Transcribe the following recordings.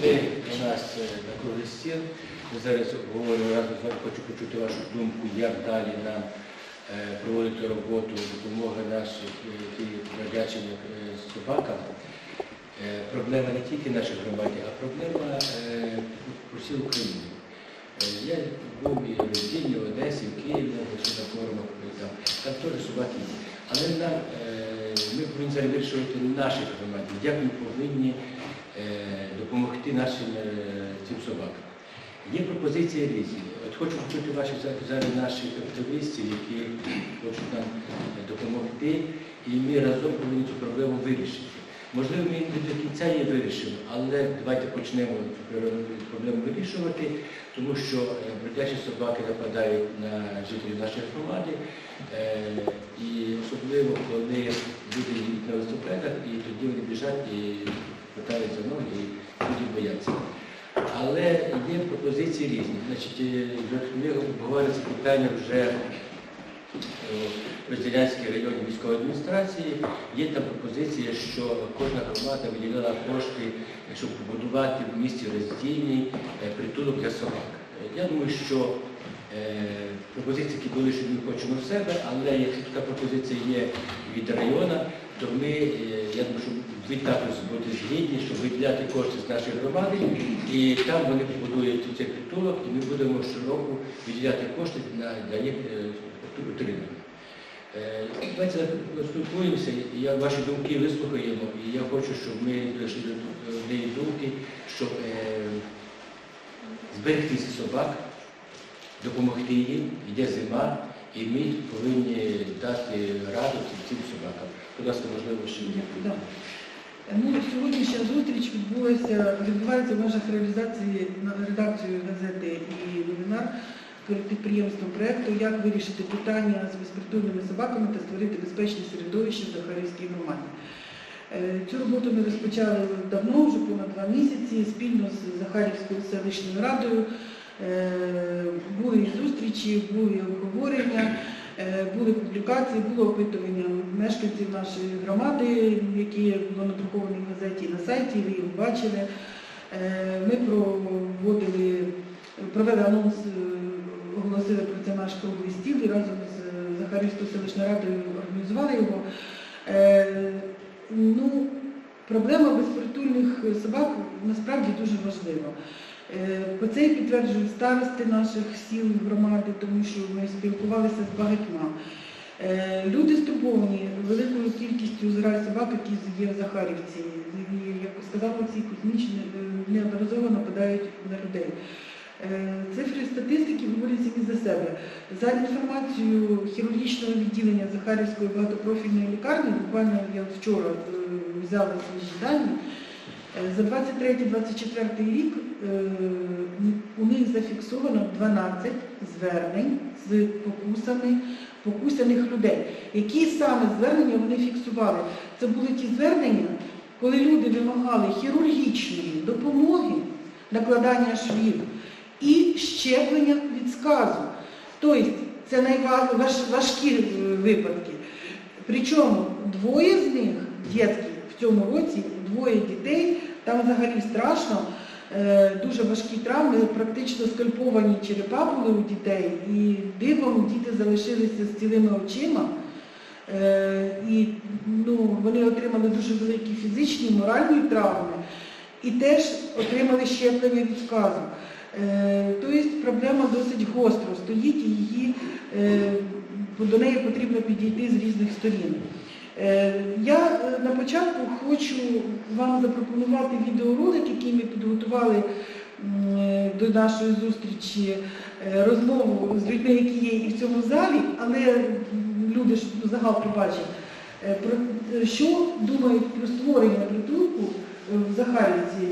прийшли до нас е, на круглий стіл. Ми зараз обговорюємо разом з вами, хочу почути вашу думку, як далі нам е, проводити роботу допомоги наших які бродячим е, собакам. Проблема не тільки в нашій громаді, а проблема по всій Україні. Е, Я був і в Львівні, в Одесі, в Києві, на форумах, там, там теж собаки є. Але нам, ми повинні вирішувати наші громаді, як ми повинні допомогти нашим е, цим собакам. Є пропозиції різні. От хочу почути ваші за- зараз наших активістів, які хочуть нам е, допомогти, і ми разом повинні цю проблему вирішити. Можливо, ми не до кінця її вирішимо, але давайте почнемо проблему вирішувати, тому що е, бродячі собаки нападають на жителів нашої громади, е, і особливо коли люди їдуть на велосипедах, і тоді вони біжать і питають за ноги, і люди бояться. Але є пропозиції різні. Значить, е, це питання вже в Розділянській районній військової адміністрації. Є там пропозиція, що кожна громада виділяла кошти, щоб побудувати в місті роздільний е, притулок для собак. Е, Я думаю, що е, пропозиції, які були, що ми хочемо в себе, але якщо така пропозиція є від району, то ми, е, я думаю, що ви також будете згідні, щоб виділяти кошти з нашої громади, і там вони побудують цей притулок, і ми будемо щороку виділяти кошти на, для їх е, утримання. Е, Давайте спілкуємося, я ваші думки вислухаємо, і я хочу, щоб ми дійшли до однієї думки, щоб е, зберегти собак, допомогти їм, йде зима, і ми повинні дати раду цим собакам. Будь ласка, можливо, ще є. Ну, сьогоднішня зустріч відбулася, відбувається в межах реалізації редакцією газети і вебінар перед підприємством проєкту, як вирішити питання з безпритульними собаками та створити безпечне середовище в Захарівській громаді. Е, Цю роботу ми розпочали давно, вже понад два місяці, спільно з Захарівською селищною радою. Е, Були зустрічі, були обговорення. Е, Були публікації, було опитування мешканців нашої громади, які було надруковані в газеті на сайті, ви його бачили. Е, Ми проводили, провели анонс, е, оголосили про це наш круглий стіл і разом з Захарівською селищною радою організували його. Ну, проблема безпритульних собак насправді дуже важлива. Е, По це підтверджують старости наших сіл громади, тому що ми спілкувалися з багатьма. Е, Люди стурбовані великою кількістю зграй собак, які є в Захарівці. І, як сказав Олексій Кузьміч, не- неодноразово нападають на людей. Е, Цифри статистики говорять самі за себе. За інформацією хірургічного відділення Захарівської багатопрофільної лікарні, буквально я вчора взяла свої дані, за 23-24 рік е, у них зафіксовано 12 звернень з покусами покусаних людей. Які саме звернення вони фіксували? Це були ті звернення, коли люди вимагали хірургічної допомоги, накладання швів і щеплення від сказу. Тобто це найважкі е, випадки. Причому двоє з них, дітки, в цьому році, двоє дітей, там взагалі страшно, е, дуже важкі травми, практично скальповані черепа були у дітей, і дивом діти залишилися з цілими очима. Е, І ну, вони отримали дуже великі фізичні, моральні травми і теж отримали щеплення від сказу. Е, Тобто проблема досить гостро стоїть і її, до неї потрібно підійти з різних сторін. Е, Я е, на початку хочу вам запропонувати відеоролик, який ми підготували е, до нашої зустрічі, розмову з людьми, які є і в цьому залі, але люди ж загал побачать, що думають про створення притулку в Захарівці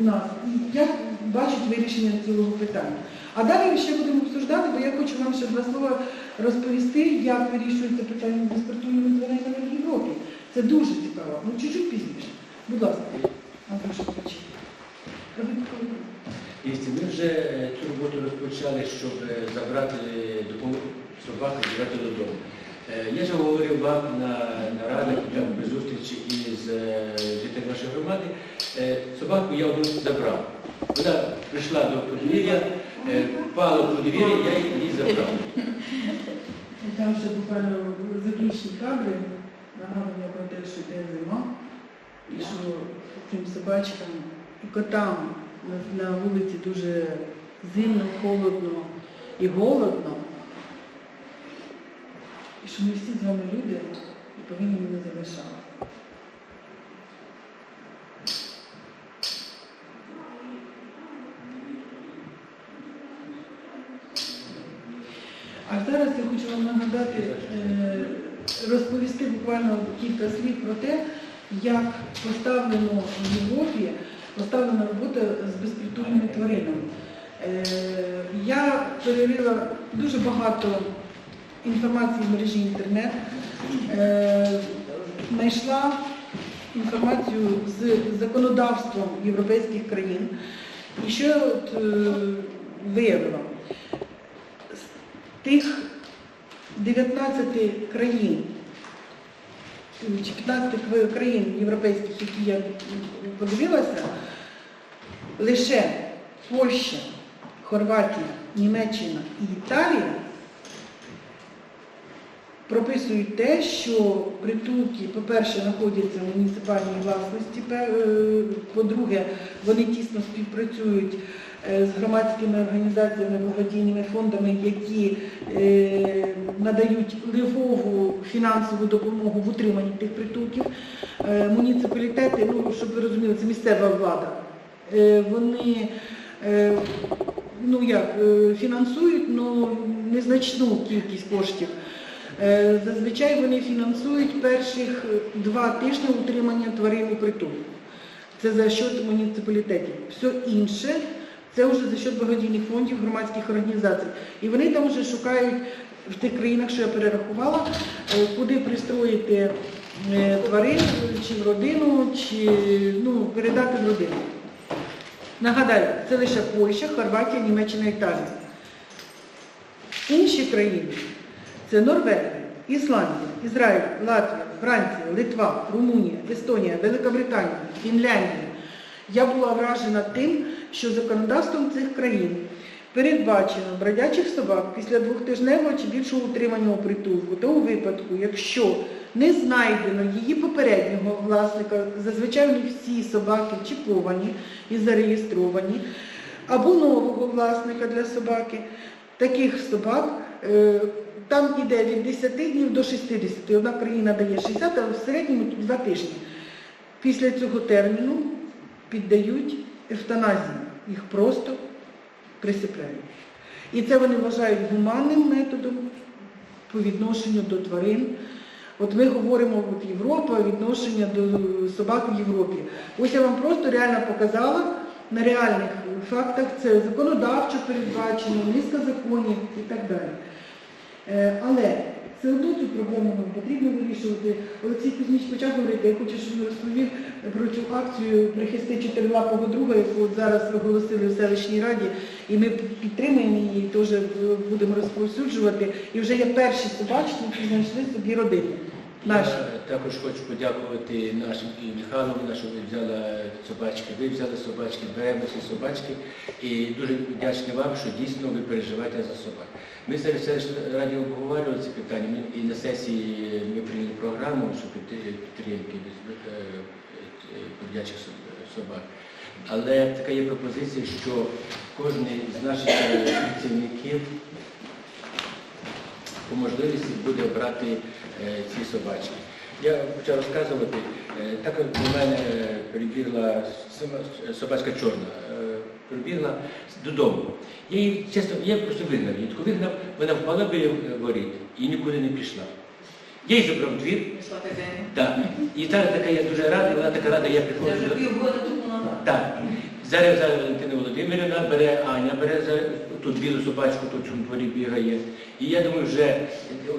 у нас, і як бачать вирішення цього питання. А далі ще будемо обсуждати, бо я хочу вам ще два слова розповісти, як вирішується питання з безпритульними тваринами в Європі. Це дуже цікаво. Ну, чуть-чуть пізніше. Будь ласка, Андрюша, включи. Ми вже е, цю роботу розпочали, щоб е, забрати допомогу собаки, взяти додому. Е, Я ж говорив вам на нарадах при зустрічі із е, жителями вашої громади. Е, Собаку я одну забрав. Вона прийшла до подвір'я, е, впала в подвір'я, я її забрав. Там ще буквально заключні кадри, нагадування про те, що йде зима, і що цим собачкам і котам на, вулиці дуже зимно, холодно і голодно. І що ми всі з вами люди і повинні не залишати. А зараз я хочу вам нагадати, е, розповісти буквально кілька слів про те, як поставлено в Європі, поставлена робота з безпритульними тваринами. Е, Я перевірила дуже багато інформації в мережі інтернет, е, знайшла інформацію з законодавством європейських країн. І що я от, виявила? Тих 19 країн, чи 15 країн європейських, які я подивилася, лише Польща, Хорватія, Німеччина і Італія прописують те, що притулки, по-перше, знаходяться в муніципальній власності, е, по-друге, вони тісно співпрацюють е, з громадськими організаціями, благодійними фондами, які е, надають ливову фінансову допомогу в утриманні тих притулків. Муніципалітети, ну щоб ви розуміли, це місцева влада. Вони ну як, фінансують ну, незначну кількість коштів. Е, Зазвичай вони фінансують перших два тижні утримання тварин у притулку. Це за счет муніципалітетів. Все інше це вже за счет благодійних фондів, громадських організацій. І вони там вже шукають в тих країнах, що я перерахувала, е, куди пристроїти е, тварин, чи в родину, чи ну, передати в родину. Нагадаю, це лише Польща, Хорватія, Німеччина, Італія. Інші країни це Норвегія, Ісландія, Ізраїль, Латвія, Франція, Литва, Румунія, Естонія, Великобританія, Фінляндія. Я була вражена тим, що законодавством цих країн передбачено бродячих собак після двохтижневого чи більшого утримання притулку, то у випадку, якщо не знайдено її попереднього власника, зазвичай всі собаки чіповані і зареєстровані, або нового власника для собаки, таких собак е, там іде від 10 днів до 60. Одна країна дає 60, а в середньому 2 тижні. Після цього терміну піддають евтаназії. Їх просто присипляють. І це вони вважають гуманним методом по відношенню до тварин. От ми говоримо от Європа, відношення до собак в Європі. Ось я вам просто реально показала на реальних фактах, це законодавчо передбачено, низка законів і так далі. Е, Але все одно цю проблему нам потрібно вирішувати. Олексій Кузьміч почав говорити, я хочу, щоб він розповів про цю акцію «Прихисти чотирилапого друга, яку от зараз оголосили в селищній раді, і ми підтримуємо її, теж будемо розповсюджувати. І вже є перші собачки, які знайшли собі родини. Наші. Я також хочу подякувати нашим і Михайлові, ви взяла собачки, ви взяли собачки, беремо ці собачки. І дуже вдячний вам, що дійсно ви переживаєте за собак. Ми зараз раді обговорювали ці питання, і на сесії ми прийняли програму що підти- підтримки без- е, бродячих собак. Але така є пропозиція, що кожен з наших е, працівників по можливості буде брати е, ці собачки. Я почав розказувати, так от до мене прибігла собачка чорна, прибігла додому. Я її чесно, я просто вигнав її. Коли вигнав, вона впала біля воріт і нікуди не пішла. Я її забрав двір, Пішла так. І зараз така я дуже рада, вона така рада, я приходжу. вже півгода так. Зараз зараз Валентина Володимирівна бере, Аня бере за тут білу собачку, тут в дворі бігає. І я думаю, вже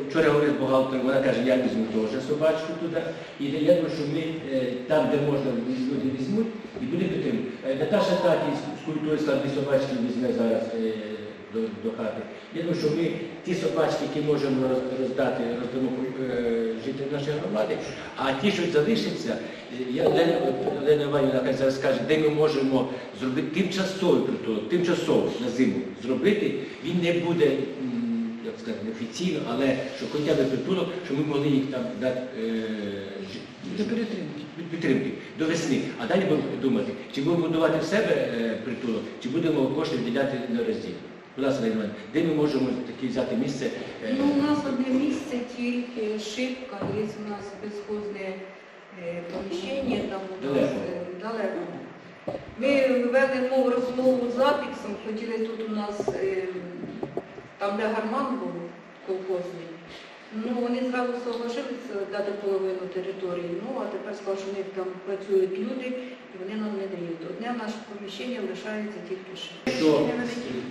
вчора говорив з бухгалтером, вона каже, я візьму теж собачку туди. І я думаю, що ми е, там, де можна, люди візьмуть і буде підтримувати. Е, Наташа Таті з культури складні собачки візьме зараз е, до, до хати. Я думаю, що ми ті собачки, які можемо роздати, роздамо е, жителям нашої громади, а ті, що залишаться, е, я Лена, Лена Іванівна зараз скаже, де ми можемо зробити тимчасовий притулок, тимчасово на зиму зробити, він не буде. Як сказати, не офіційно, але що хоча б притулок, що ми могли їх там дати е, жи- До перетримки. від підтримки до весни. А далі будемо думати, чи будемо будувати в себе е, притулок, чи будемо кошти виділяти на розділ. Будь ласка, де ми можемо таке взяти місце? е, Ну, у нас одне місце тільки шибка, є у нас безхозне е, поміщення, там Далеко. е, далеко. Ми вели мову розмову з Апіксом, хотіли тут у нас, е, там де гарман був колхозний. Ну, вони зразу соглашилися дати половину території, ну, а тепер сказали, що у них там працюють люди, і вони нам не дають. Одне наше поміщення лишається тільки шибка. Якщо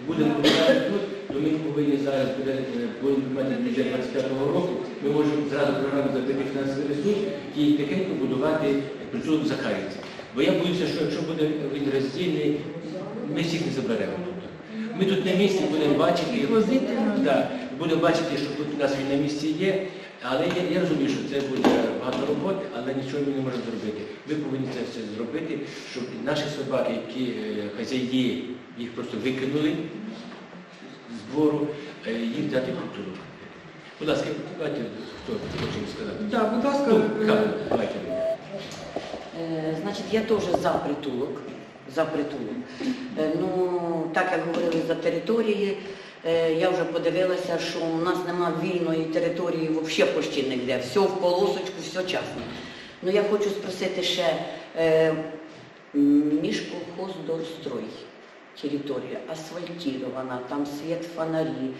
будемо будувати тут, то ми повинні зараз буде повинні приймати бюджет 25-го року. Ми можемо зразу програму закрити фінансовий ресурс і тихенько будувати притулок в Захарівці. Бо я боюся, що якщо буде він роздільний, ми всіх не заберемо тут. Ми тут на місці будемо бачити. Возити Так, будемо бачити, що тут у нас він на місці є, але я, я розумію, що це буде багато роботи, але нічого ми не можемо зробити. Ви повинні це все зробити, щоб наші собаки, які е, хазяї їх просто викинули з двору, е, їм дати культуру. Будь ласка, давайте, хто хоче сказати. Так, будь ласка, Ну, е, давайте. Значить, я теж за притулок. За притулок. Ну, так як говорили за території, я вже подивилася, що у нас нема вільної території взагалі почти ніде. Все в полосочку, все частне. Ну я хочу спросити ще е, міжколхоздорстрой територія асфальтирована, там світ фонарі.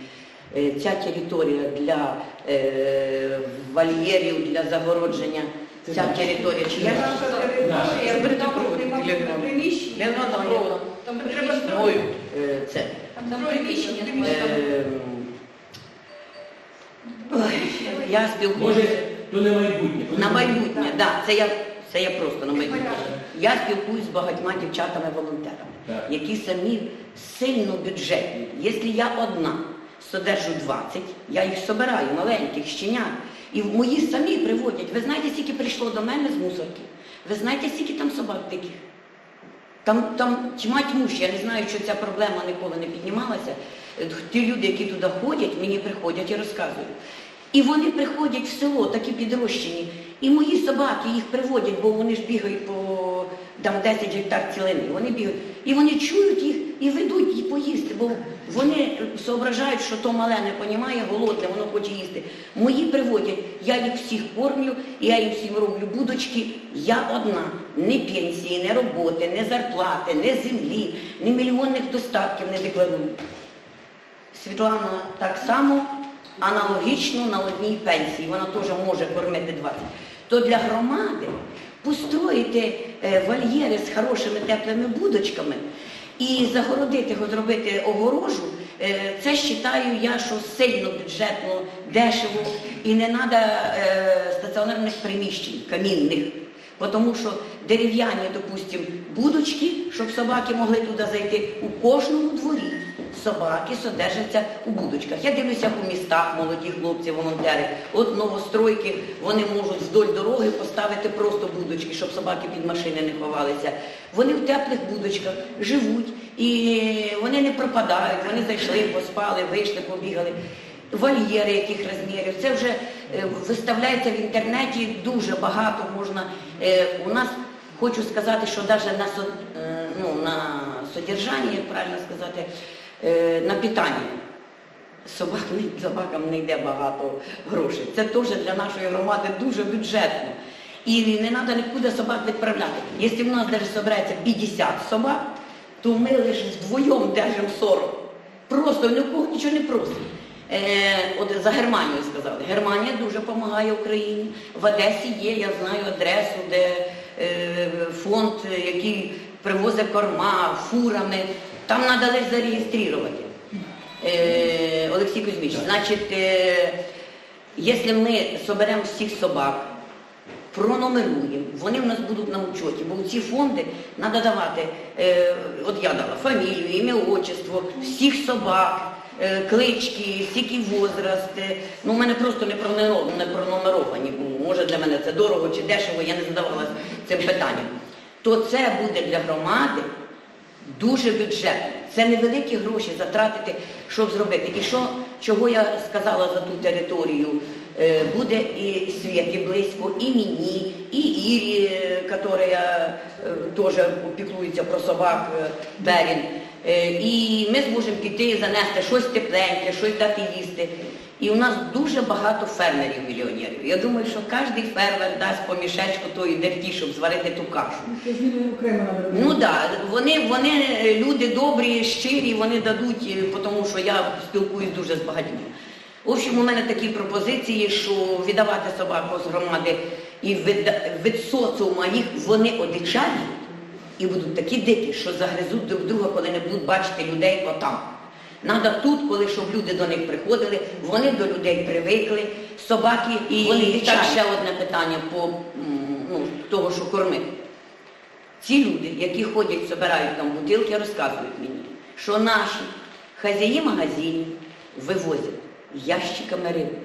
Е, Ця територія для е, вольєрів, для загородження. Ця територія чи як? Наша територія, там приміщення. Там треба строїти. е, це. Там приміщення. е, ой, Я Може, спілкуюся то не майбутнє. на майбутнє, да, це я, це я просто на майбутнє. Я спілкуюсь з багатьма дівчатами-волонтерами, Так. які самі сильно бюджетні. Якщо я одна содержу 20, я їх собираю, маленьких, щенят. І мої самі приводять. Ви знаєте, скільки прийшло до мене з мусорки? Ви знаєте, скільки там собак диких? Там, там тьма тьмуща, я не знаю, що ця проблема ніколи не піднімалася. Е, Ті люди, які туди ходять, мені приходять і розказують. І вони приходять в село, такі підрощені, і мої собаки їх приводять, бо вони ж бігають по там 10 гектар цілини. Вони бігають. І вони чують їх і ведуть їх поїсти, бо вони соображають, що то мале не понімає, голодне, воно хоче їсти. Мої приводять, я їх всіх кормлю, я їм всім роблю будочки. Я одна. Ні пенсії, ні роботи, ні зарплати, ні землі, ні мільйонних достатків не декларую. Світлана так само аналогічно на одній пенсії, вона теж може кормити 20. То для громади построїти е, вольєри з хорошими теплими будочками і загородити його, зробити огорожу, е, це вважаю я, що сильно бюджетно, дешево і не треба стаціонарних приміщень, камінних. Тому що дерев'яні, допустим, будочки, щоб собаки могли туди зайти, у кожному дворі собаки содержаться у будочках. Я дивлюся по містах, молоді хлопці, волонтери. От новостройки, вони можуть вдоль дороги поставити просто будочки, щоб собаки під машини не ховалися. Вони в теплих будочках живуть і вони не пропадають, вони зайшли, поспали, вийшли, побігали вольєри яких розмірів. Це вже е, виставляється в інтернеті дуже багато можна. Е, У нас хочу сказати, що навіть на, е, ну, на содержання, як правильно сказати, на питання. Собак, собакам не йде багато грошей. Це теж для нашої громади дуже бюджетно. І не треба нікуди собак відправляти. Якщо в нас навіть збирається 50 собак, то ми лише вдвоєм держимо 40. Просто ні у кого нічого не просить. Е, от за Германію сказали. Германія дуже допомагає Україні. В Одесі є, я знаю адресу, де е, фонд, який привозить корма фурами. Там треба лише зареєструвати. Е, Олексій Кузьміч, значить, якщо ми соберемо всіх собак, пронумеруємо, вони в нас будуть на учоті, бо ці фонди треба давати, от я дала фамілію, ім'я, отчество, всіх собак, клички, скільки возраст. е, Ну, в мене просто не пронумеровані. Може для мене це дорого чи дешево, я не задавалася цим питанням. То це буде для громади дуже бюджетно. Це невеликі гроші затратити, щоб зробити. І що, чого я сказала за ту територію, Е, буде і Світі близько, і мені, і Ірі, е, яка е, теж піклується про собак е, Берін. Е, І ми зможемо піти занести щось тепленьке, щось дати їсти. І у нас дуже багато фермерів-мільйонерів. Я думаю, що кожен фермер дасть по мішечку тої дерті, щоб зварити ту кашу. Ну так, да, вони, вони люди добрі, щирі, вони дадуть, е, тому що я спілкуюсь дуже з багатьма. В общем, у мене такі пропозиції, що віддавати собаку з громади і від, від соціума їх вони одичають і будуть такі дикі, що загризуть друг друга, коли не будуть бачити людей отам. Надо тут, коли щоб люди до них приходили, вони до людей привикли, собаки і Вони так ще одне питання по ну, того, що кормити. Ці люди, які ходять, збирають там бутилки, розказують мені, що наші хазяї магазинів вивозять ящиками риби,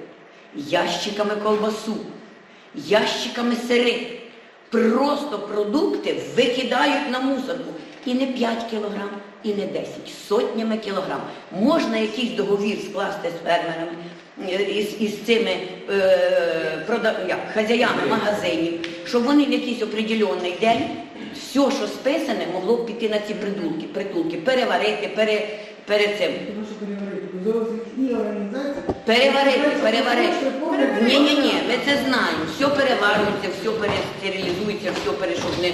ящиками колбасу, ящиками сири. Просто продукти викидають на мусорку. І не 5 кілограм, і не 10, сотнями кілограм. Можна якийсь договір скласти з фермерами, е, із, із цими е, прода- як, хазяями магазинів, щоб вони в якийсь определенний день все, що списане, могло б піти на ці притулки, притулки переварити, пере, перед цим. Переварити. Переварити, переварити. Ні, ні, ні, ми це знаємо. Все переварюється, все перестерилізується, все пере, щоб не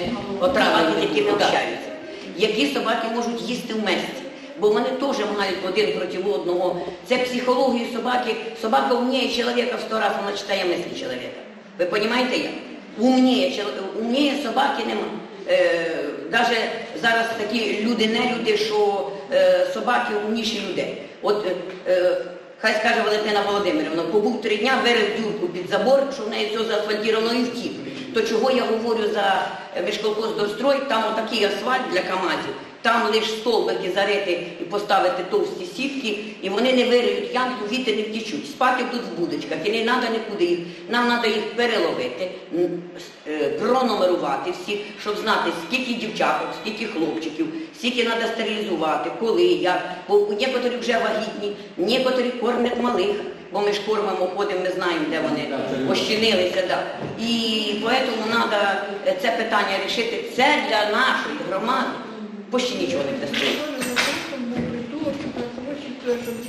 які навчаються. Які собаки можуть їсти в месті. Бо вони теж мають один проти одного. Це психологія собаки. Собака умніє чоловіка в сто разів, вона читає мислі чоловіка. Ви розумієте як? Умніє, умніє собаки нема. Е, даже зараз такі люди, не люди, що е, собаки умніші людей. От е, е, хай скаже Валентина Володимирівна, побув три дня, вирив дюрку під забор, що в неї все заасфальтіровано і втік. То чого я говорю за міжколхоздострой, там отакий асфальт для КАМАЗів, там лише столбики зарити і поставити товсті сітки, і вони не вириють ямку, віти не втічуть. Спати будуть в будочках, і не треба нікуди їх. Нам треба їх переловити, е, пронумерувати всі, щоб знати, скільки дівчаток, скільки хлопчиків, скільки треба стерилізувати, коли, як. Бо некоторі вже вагітні, некоторі кормять малих, бо ми ж кормимо, ходимо, ми знаємо, де вони ощинилися. Да. І тому треба це питання рішити. Це для нашої громади. Почти нічого не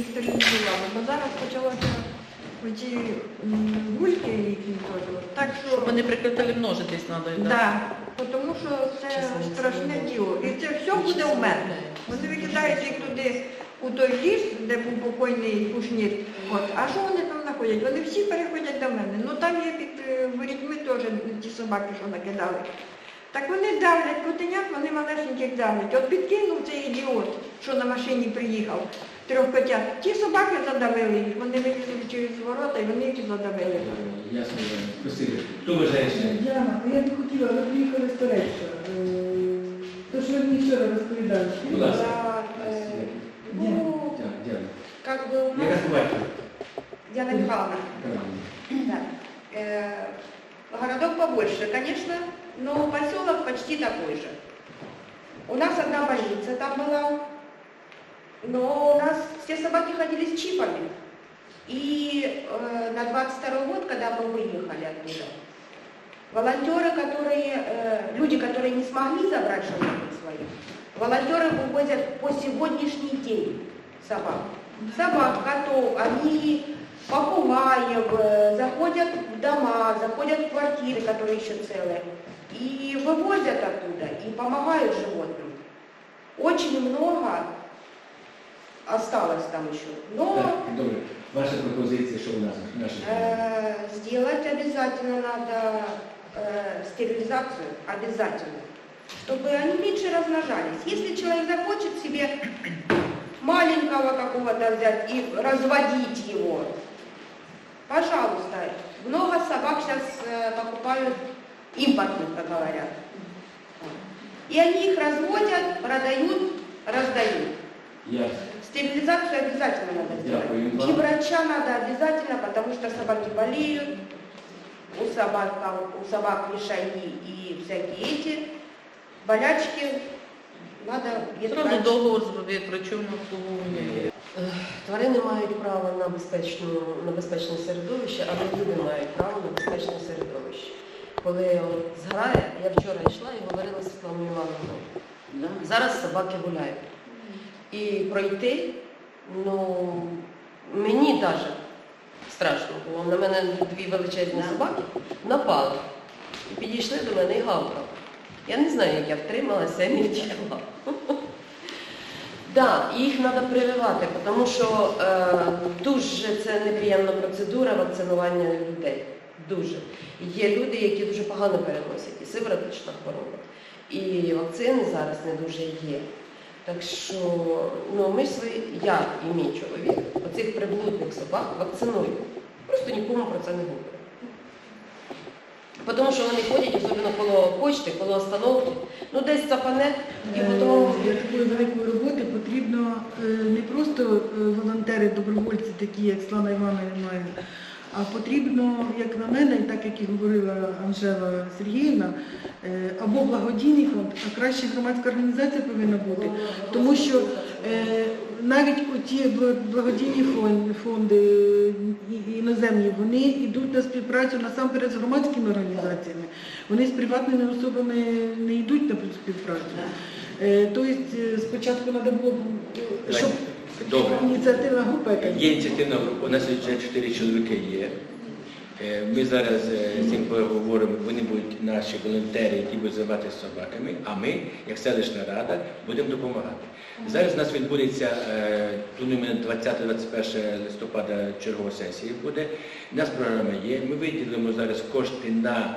стерилізували. Бо зараз почалося оці гульки, які теж. Так що вони прекратили множитись треба. Да, тому що це страшне діло. І це все буде у мене. Вони викидають їх туди у той ліс, де був покойний кушнір. От. А що вони там знаходять? Вони всі переходять до мене. Ну там є під е, ворітьми теж ті собаки, що накидали. Так вони давлять котенят, вони малесеньких давлять. От підкинув цей ідіот, що на машині приїхав, трьох котят. Ті собаки задавили їх, вони вилізли через ворота і вони їх задавили. Ясно, спасибо. Хто бажає ще? Діана, я б хотіла, ви приїхали з Туреччини. То, що ви мені вчора розповідали. Будь ласка. Да, э, ну, Так, дякую. как бы у нас... Яка побачила? Диана Михайловна, да. Э, городок побольше, конечно, но поселок почти такой же. У нас одна больница там была, но у нас все собаки ходили с чипами. И э, на 22 год, когда мы выехали оттуда, волонтеры, которые, э, люди, которые не смогли забрать животных своих, волонтеры вывозят по сегодняшний день собак. Собак, котов, они попугаев, э, заходят в дома, заходят в квартиры, которые еще целые, и вывозят оттуда, и помогают животным. Очень много осталось там еще. Но Так, добре. Ваша пропозиція, що у нас наші? Э, Сделать обязательно надо э, стерилизацию, обязательно, чтобы они меньше размножались. Если человек захочет себе маленького какого-то взять и разводить его, пожалуйста. Много собак сейчас покупают импортных, как говорят. И они их разводят, продают, раздают. Ясно. Стерилизацию обязательно надо сделать. Вам. И врача надо обязательно, потому что собаки болеют, у собак, там, у собак лишаи и всякие эти болячки. Надо Зразу договор зробити, врачом обслуговування. Тварини мають право на безпечну, на безпечне середовище, але люди мають право на безпечне середовище. Коли зграє, я вчора йшла і говорила з Світланою Івановною. Да. Зараз собаки гуляють. І пройти, ну, мені навіть страшно було. На мене дві величезні собаки напали. І підійшли до мене і гавкали. Я не знаю, як я втрималася і не втекла. Да, їх треба прививати, тому що е, дуже це неприємна процедура вакцинування людей. Дуже. Є люди, які дуже погано переносять і сивороточна хвороба. І вакцини зараз не дуже є. Так що ну, ми свої, я і мій чоловік, оцих приблудних собак вакцинуємо. Просто нікому про це не говоримо. Тому що вони ходять, особливо коло почти, коло остановки, ну десь цапане, і Е, потім Для такої великої роботи потрібно е, не просто е, волонтери, добровольці, такі як Слана Івановна, а потрібно, як на мене, так як і говорила Анжела Сергіївна, е, або благодійний фонд, а краще громадська організація повинна бути. Тому що е, навіть оті благодійні фонди іноземні, вони йдуть на співпрацю насамперед з громадськими організаціями. Вони з приватними особами не йдуть на співпрацю. Тобто спочатку треба було, щоб Добре. ініціативна група якась. Є ініціативна група, у нас вже чотири чоловіки є. Е, Ми зараз е, з ним поговоримо, вони будуть наші волонтери, які будуть займатися собаками, а ми, як селищна рада, будемо допомагати. Зараз у нас відбудеться, е, плануємо 20-21 листопада чергова сесія буде. У нас програма є. Ми виділимо зараз кошти на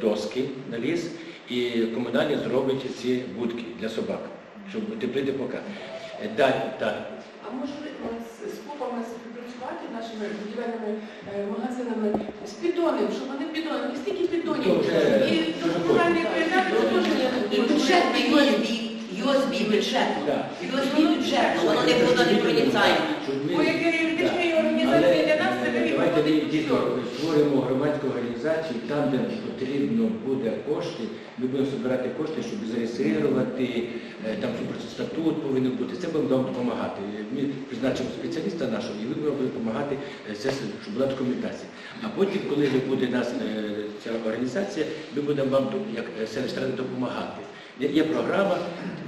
доски, на ліс, і комунальні зроблять ці будки для собак, щоб утеплити пока. Е, Далі, так. А може з- з купами співпрацювати нашими будівельними е, магазинами з підонів, щоб вони підони, не стільки вже- І потім. передачі теж І є. бюджетний USB, USB бюджет. USB бюджетно, воно не буде Буде створимо громадську організацію, там, де потрібно буде кошти, ми будемо збирати кошти, щоб зареєструвати, е, там статут повинен бути. Це будемо вам допомагати. Ми призначимо спеціаліста нашого, і ви будете допомагати, е, щоб була документація. А потім, коли вже буде нас е, ця організація, ми будемо вам як селищна допомагати. Є програма,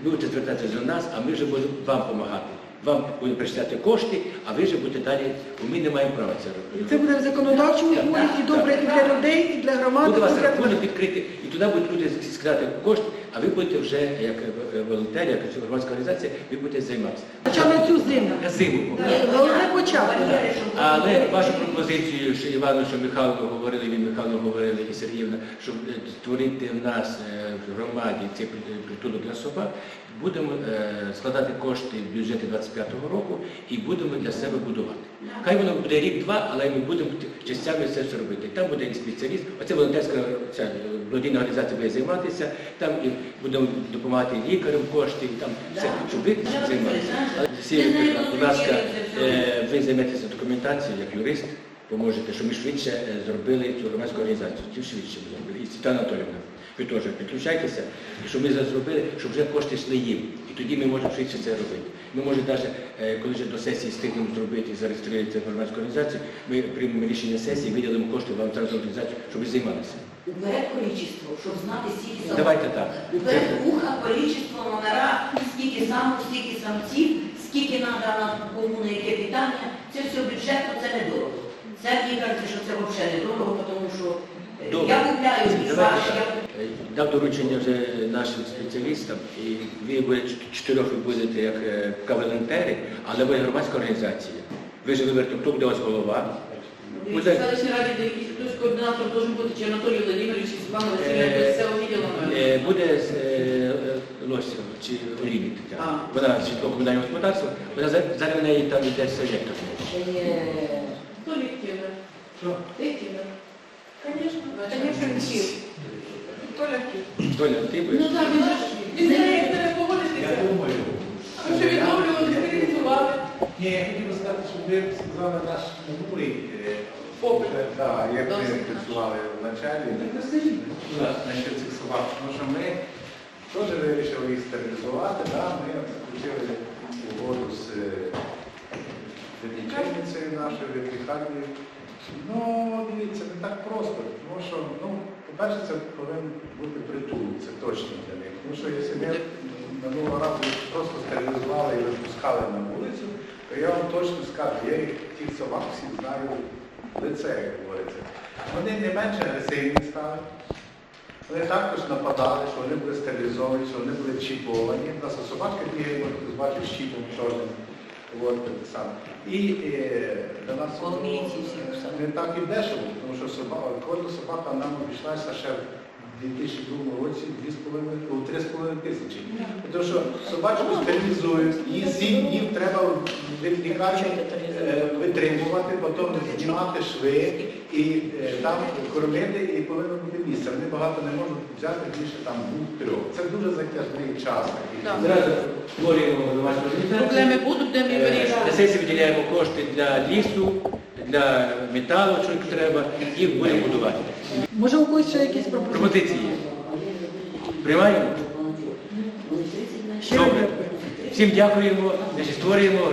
ви будете звертатися до нас, а ми вже будемо вам допомагати. Вам будемо причисляти кошти, а ви вже будете далі, бо ми не маємо права це робити. Це буде в законодавчому і добре і для людей, і для громади. Буде вас рахунок відкрити, і туди будуть люди скидати кошти, а ви будете вже як е, волонтер, як громадська організація, ви будете займатися. Хоча на цю зиму. Зиму поки. Головне почати. Але вашу пропозицію, що Івану, що Михайло говорили, ви Михайло говорили і Сергіївна, щоб е, створити в нас е, в громаді цей при- притулок для собак, будемо е, складати кошти в бюджеті 25-го року і будемо для себе будувати. Хай воно буде рік-два, але ми будемо частями це все робити. Там буде і спеціаліст, оце волонтерська ця, благодійна організація буде займатися, там і будемо допомагати лікарям кошти, і там все, щоб ви займалися. Всі, будь ласка, е, ви займетеся документацією як юрист, поможете, щоб ми швидше е, зробили цю громадську організацію. Тим швидше ми зробили. І Світлана Анатолівна, ви теж підключайтеся, і щоб ми це зробили, щоб вже кошти йшли їм. І тоді ми можемо швидше це робити. Ми можемо навіть, е, коли вже до сесії встигнемо зробити і зареєструвати громадську організацію, ми приймемо рішення сесії, виділимо кошти вам зараз організацію, щоб ви займалися. Убере количество, щоб знати, скільки собак. Давайте так. Убере вуха, количество, номера, скільки самок, скільки самців, скільки треба на кому на яке питання. Це все бюджетно, це недорого. Це мені кажеться, що це взагалі недорого, тому що е, Добре. я купляю і я Дав доручення вже нашим спеціалістам, і ви будете чотирьох ви будете як е, волонтери, але ви громадська організація. Ви ж виберете, хто буде у вас голова. Буде, селищній раді де якийсь хтось координатор должен бути чи Анатолій Володимирович, чи Світлана Васильівна, Е, хтось з цього е, буде з, е, е, чи Тетяна. Вона з житлово комунального господарства, вона зараз в неї там йде селектор. Хто ліктіве? Що? Ліктіве. Звісно, Конечно, Киев. Толя. Ти? Ну так, він же ж він не як не погодитися. Я думаю. Ми вже відновлювали, стерилізували. Ні, я хотів би сказати, що ви сказали наш минулий е, Попит. е, да, як ми працювали в началі насчет цих собак. Тому що ми теж вирішили їх стерилізувати, да, ми заключили угоду з е, нашою ветлікарнею. Ну, дивіться, не так просто, тому що, ну, по-перше, це повинен бути притул, це точно для них. Тому що якщо ми минулого разу просто стерилізували і випускали на вулицю, то я вам точно скажу, я їх тих собак всіх знаю лице, як говориться. Вони не менше агресивні стали. Вони також нападали, що вони були стерилізовані, що вони були чіповані. У нас собачка бігає, хтось бачив з чіпом чорним. От, саме. І е, до нас не так і дешево, тому що собака, кожна собака нам обійшлася ще 2002 році 2,5 3,5 тисячі. Тому що собачку стерилізують, її 7 днів треба від лікарні е, витримувати, потім знімати шви і е, там кормити, і повинно бути місце. Вони багато не можуть взяти більше там двох-трьох. Це дуже затяжний час. Проблеми будуть, де ми Е, На вирішуємо. сесії виділяємо кошти для лісу, для металу, що треба, їх будемо будувати. Може у когось ще якісь пропозиції? Пропозиції є. Приймаємо? Добре. Всім дякуємо, значить, створюємо